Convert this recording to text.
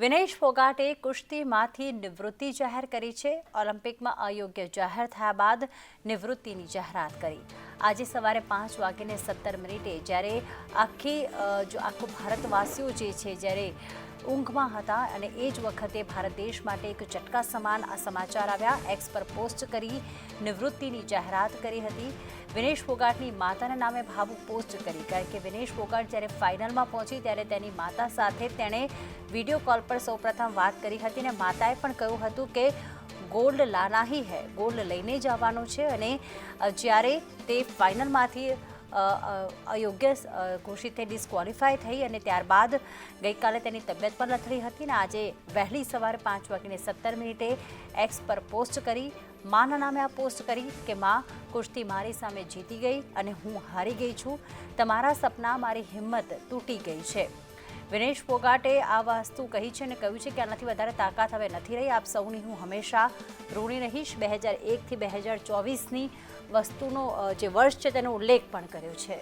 વિનેશ ફોગાટે કુશ્તીમાંથી નિવૃત્તિ જાહેર કરી છે. ઓલિમ્પિકમાં અયોગ્ય જાહેર થયા બાદ નિવૃત્તિની જાહેરાત કરી. આજે સવારે પાંચ વાગીને સત્તર મિનિટે જ્યારે આખી જો આખું ભારતવાસીઓ જે છે જ્યારે ઊંઘમાં હતા અને એ જ વખતે ભારત દેશ માટે એક ચટકા સમાન આ સમાચાર આવ્યા. એક્સ પર પોસ્ટ કરી નિવૃત્તિની જાહેરાત કરી હતી. વિનેશ ફોગાટની માતાના નામે ભાવુક પોસ્ટ કરી. કારણ કે વિનેશ ફોગાટ જ્યારે ફાઇનલમાં પહોંચી ત્યારે તેની માતા સાથે તેણે વીડિયો કોલ પર સૌપ્રથમ વાત કરી હતી અને માતાએ પણ કહ્યું હતું કે ગોલ્ડ લાના હી હૈ ગોલ્ડ લઈને જવાનું છે અને જ્યારે તે ફાઇનલમાંથી અયોગ્ય ઘોષિત થઈ ડિસ્કવોલિફાય થઈ અને ત્યારબાદ ગઈકાલે તેની તબિયત પણ લથડી હતી ને આજે વહેલી સવારે પાંચ વાગીને સત્તર મિનિટે એક્સ પર પોસ્ટ કરી, માના નામે આ પોસ્ટ કરી કે માં કુસ્તી મારી સામે જીતી ગઈ અને હું હારી ગઈ છું. તમારા સપના મારી હિંમત તૂટી ગઈ છે. વિનેશ ફોગાટે આ વસ્તુ કહી છે અને કહ્યું છે કે આનાથી વધારે તાકાત હવે નથી રહી. આપ સૌની હું હંમેશા ઋણી રહીશ. બે હજાર એકથી બે હજાર ચોવીસની વસ્તુનો જે વર્ષ છે તેનો ઉલ્લેખ પણ કર્યો છે.